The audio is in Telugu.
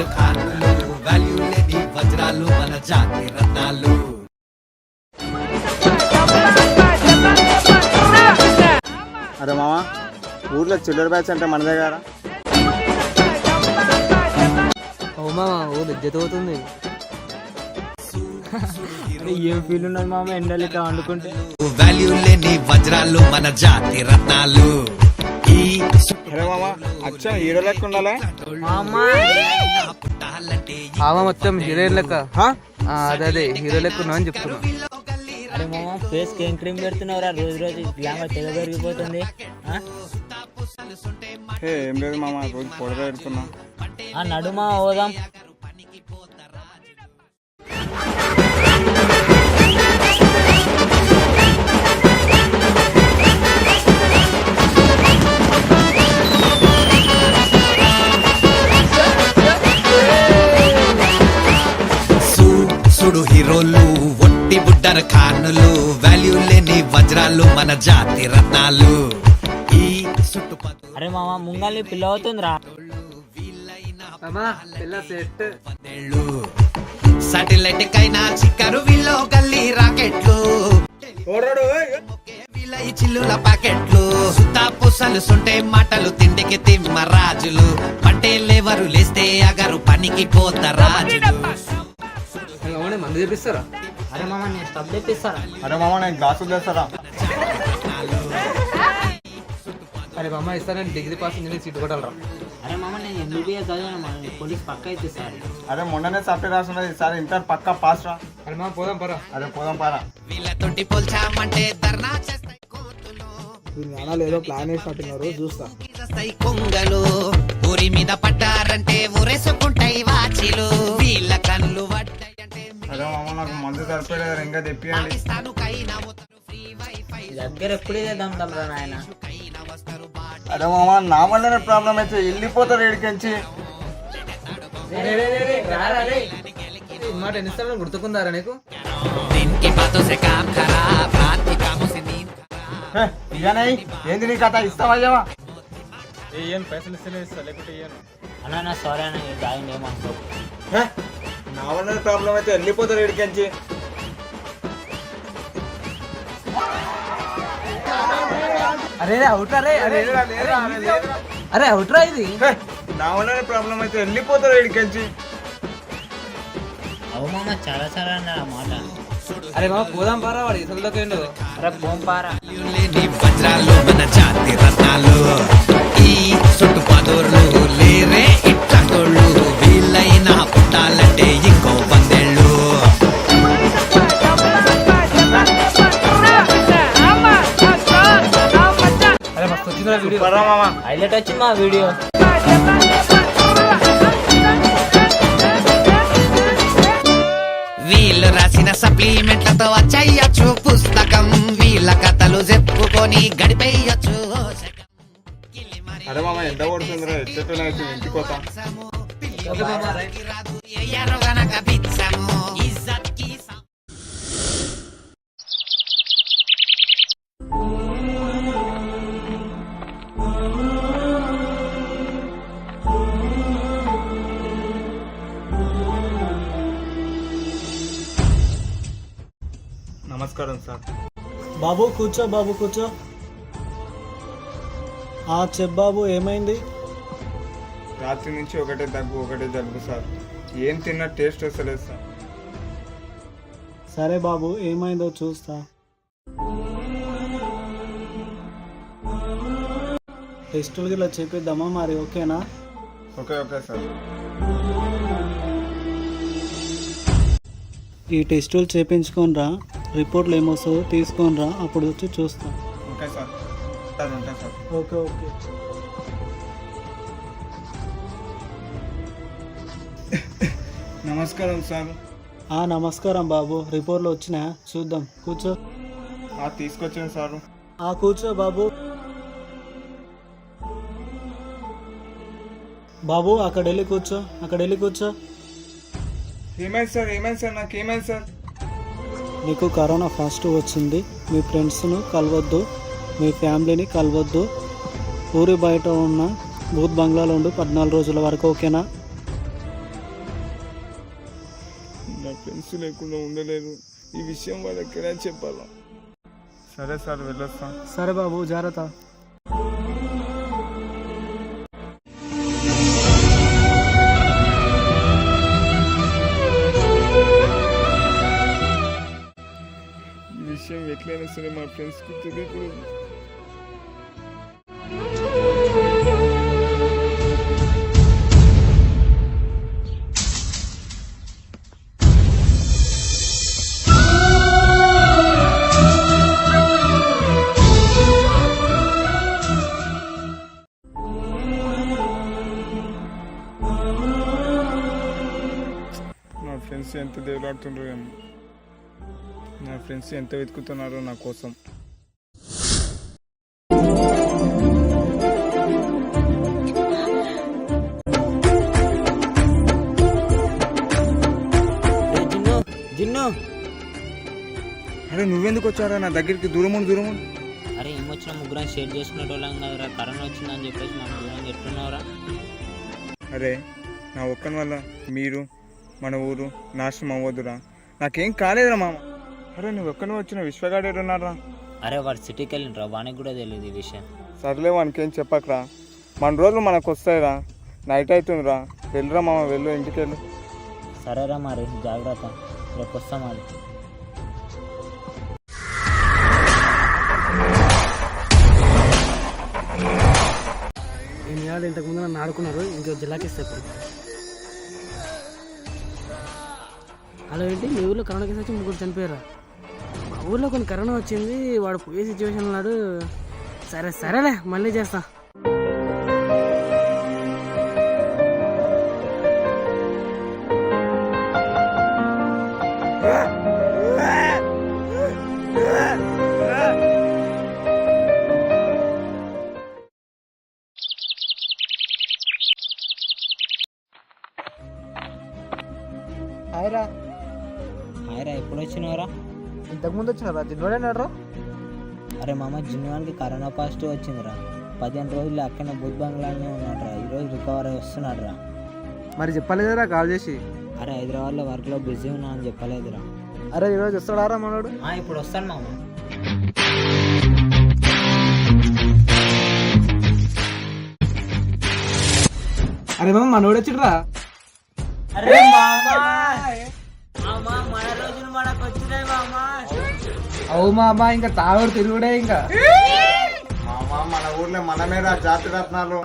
బుడ్డర్ ఖాన్లు వాల్యూ లేని వజ్రాలు మన జాతి రత్నాలు. అరే మామ ఊర్లో చిల్లర బ్యాచ్ అంటే మన దగ్గర ఓ మామ ఊరు ఇజ్జత అవుతుంది ఏం ఫీల్ ఉన్నది మామ ఎండలు ఇట్లా వండుకుంటే? వాల్యూ లేని వజ్రాలు మన జాతి రత్నాలు. అచ్చా హీరో లెక్క ఉండాలి? పుట్టాలంటే ఆమ మొత్తం హీరోయిన్ లెక్క. అదే అదే హీరో లెక్క ఉన్నావు అని చెప్తున్నా. అరే మామ ఫేస్కి ఏం క్రీమ్ పెడుతున్నావురా? రోజు రోజు గ్లామర్ తెగ పెరిగిపోతుంది? ఏ లేదు మామ రోజు పొడవ పెడుతున్నా. ఆ నడుమా పోదాం సుడు హీరోలు ఒట్టి బుడ్డర్ ఖానులు వాల్యూ లేని వజ్రాలు మన జాతి రత్నాలు. ఈ చుట్టుపక్కల అరే మామ ముంగల్ని పిల్ల అవుతుందిరా సాటిలైట్ కైనా చిక్కరు వీళ్ళు గల్లీ రాకెట్లు. చిల్లుల పాకెట్లు సుత్తా పుసలు సుంటే మాటలు తిండికి తిమ్మ రాజులు. పంటే లేవరు లేస్తే అగరు పనికి పోత రాజులు. చేపిస్తారా అరే మామ నేను స్టబ్ తెప్పిస్తారా? అరే మామ నేను గ్లాసులు తెస్తారా అరే మామ ఇస్తానని డిగ్రీ పాస్ ఇంజనీర్ సీట్ కొట్టాలరా? అరే మామ నేను ఎంబీబీఎస్ చదివాను మామ? పోలీస్ పక్క అయితే సార్. అరే మొన్ననే సప్లై రాస్తున్నది సార్ ఇంటర్ పక్కా పాస్ రా. అరే మామ పోదాం పరా. అరే పోదాం పారా. వీళ్ళతోటి పోల్చామంటే ధర్నా చేస్తాయి కోర్టులు ఏదో ప్లాన్ వేసినట్టున్నారు చూస్తా. కొంగలు. ఊరి మీద పడ్డారంటే ఊరేసుకుంటాయి వాచిలు. వీళ్ళ కళ్ళు పడ్డాయంటే మామ నాకు మందు ఇంకా తెప్పియండి దగ్గర ఎప్పుడే మామ నా వల్లనే ప్రాబ్లం అయితే వెళ్ళిపోతారు ఏడికించి ఎన్నిసార్లు గుర్తుకుందారా నీకు? ఏంది నీ కథ? ఏం పైసలు ఇస్తేనే సారీ అన్న ఏమనుకో నా ప్రాబ్లం అయితే వెళ్ళిపోతారు ఏడికెంచి అరే అవుట్ రే అరే. అరే అవుట్ రా ఇది? నా వల్లనే ప్రాబ్లం అయితే వెళ్ళిపోతారు ఏడికెంచి అవు మామ చాలా చాలా అన్న మాట. అరే మామ పోదాం పారా వాడు ఇసలులోకేండు అరే పోం పారా. లేని వజ్రాలు మన జాతి రత్నాలు ఈ చుట్టు పర్రా మామ. హైలైట్ వచ్చింది మా వీడియో. వీళ్ళు రాసిన సప్లిమెంట్లతో వచ్చేయచ్చు పుస్తకం. వీళ్ళ కథలు చెప్పుకొని గడిపేయచ్చు అరే మామ ఎంత ఎచ్చటోనే అయితే ఇంటికి పోతా. నమస్కారం సార్. బాబు కూర్చో బాబు కూర్చో. ఆ బాబు ఏమైంది? రాత్రి నుంచి ఒకటే దగ్గు ఒకటే జలుబు సార్. ఏం తిన్నా టేస్ట్ వస్తలేదు సార్. సరే బాబు ఏమైందో చూస్తా. టెస్టులు గిట్లా చేపిద్దామా మరి ఓకేనా? Okay okay sir. ఈ టెస్టులు చేపించుకొని రా రిపోర్ట్లు ఏమొస్తుందో తీసుకొని రా అప్పుడు వచ్చి చూస్తా. Okay sir. Sir. Okay okay. నమస్కారం సార్. ఆ నమస్కారం బాబు. రిపోర్ట్లు వచ్చినా చూద్దాం. కూర్చో. ఆ తీసుకొచ్చాను సార్. ఆ కూర్చో బాబు. బాబు అక్కడ వెళ్ళి కూర్చో. అక్కడ వెళ్ళి కూర్చో. ఏమైంది సార్? ఏమైంది సార్? నాకు ఏమైంది సార్? మీకు కరోనా ఫస్ట్ వచ్చింది. మీ ఫ్రెండ్స్ను కలవద్దు. మీ ఫ్యామిలీని కలవద్దు. ఊరి బయట ఉన్న బూత్ బంగ్లాలో ఉండి పద్నాలుగు రోజుల వరకు ఓకేనా? నా ఫ్రెండ్స్ లేకుండా ఉండలేదు ఈ విషయం వాళ్ళకి ఎలా చెప్పాలా? సరే సార్ వెళ్ళొస్తాం. సరే బాబు జాగ్రత్త. విషయం ఎట్లయినా సరే మా ఫ్రెండ్స్కి తెలియకూడదు నా ఫ్రెండ్స్ ఎంత దేవులాడుతుండ్రో ఏమో నా ఫ్రెండ్స్ ఎంత వెతుకుతున్నారో నా కోసం. జిన్ను అరే నువ్వెందుకు వచ్చారా నా దగ్గరికి దూరం దూరం. అరే ఏమొచ్చిన ముగ్గురం షేర్ చేసుకునేటోళ్ళం కదరా? కరోనా వచ్చిందని చెప్పేసి మన దూరంగా ఎట్లున్నావురా అరే నా ఒక్కని వల్ల మీరు మన ఊరు నాశనం అవ్వదురా నాకేం కాలేదురా మామ. అరే నువ్వు ఒక్కని వచ్చిన విశ్వగాడు ఉన్నారా అరే వాడు సిటీకి వెళ్ళినరా వానికి కూడా తెలియదు ఈ విషయం. సర్లే వానికేం చెప్పకరా. మన రోజులు మనకు వస్తాయిరా నైట్ అవుతుందిరా వెళ్ళురా మామ వెళ్ళు ఇంటికి వెళ్ళు సరేరా మరి జాగ్రత్త. రేపు వస్తాం మరి. నేను ఇవాళ ఇంతకుముందు నన్ను ఆడుకున్నారు. ఇంకో జిల్లాకి ఇస్తే ఇప్పుడు అలా ఏంటి? మీ ఊళ్ళో కరోనా కేసు వచ్చి ముగ్గురు చనిపోయారా? ఊర్లో కొన్ని కరోనా వచ్చింది వాడు పోయే సిచ్యువేషన్ ఉన్నాడు సరే సరేలే మళ్ళీ చేస్తా. హాయ్ రా ఎప్పుడు వచ్చినావురా? ఇంతకుముందు వచ్చినారా జిన్నోడేనాడ్రా అరే మామ జిన్నువానికి కరోనా పాజిటివ్ వచ్చిందిరా. పదిహేను రోజులు అక్కనే బుద్ధ బంగ్లానే ఉన్నాడురా. ఈరోజు రికవర్ అయి వస్తున్నాడురా. మరి చెప్పలేదురా కాల్ చేసి. అరే హైదరాబాద్లో వర్క్లో బిజీ ఉన్నా అని చెప్పలేదురా. అరే ఈరోజు వస్తాడారా మనోడు? ఇప్పుడు వస్తాను మామ. అరే మామ మనోడు వచ్చిడ్రా? అరే మామ! మన రోజులు మనకు వచ్చినాయి మామ. అవు మామ ఇంకా తాగుడు తిరుగుడే ఇంకా. మామ మన ఊర్లో మనమే రా జాతి రత్నాలు.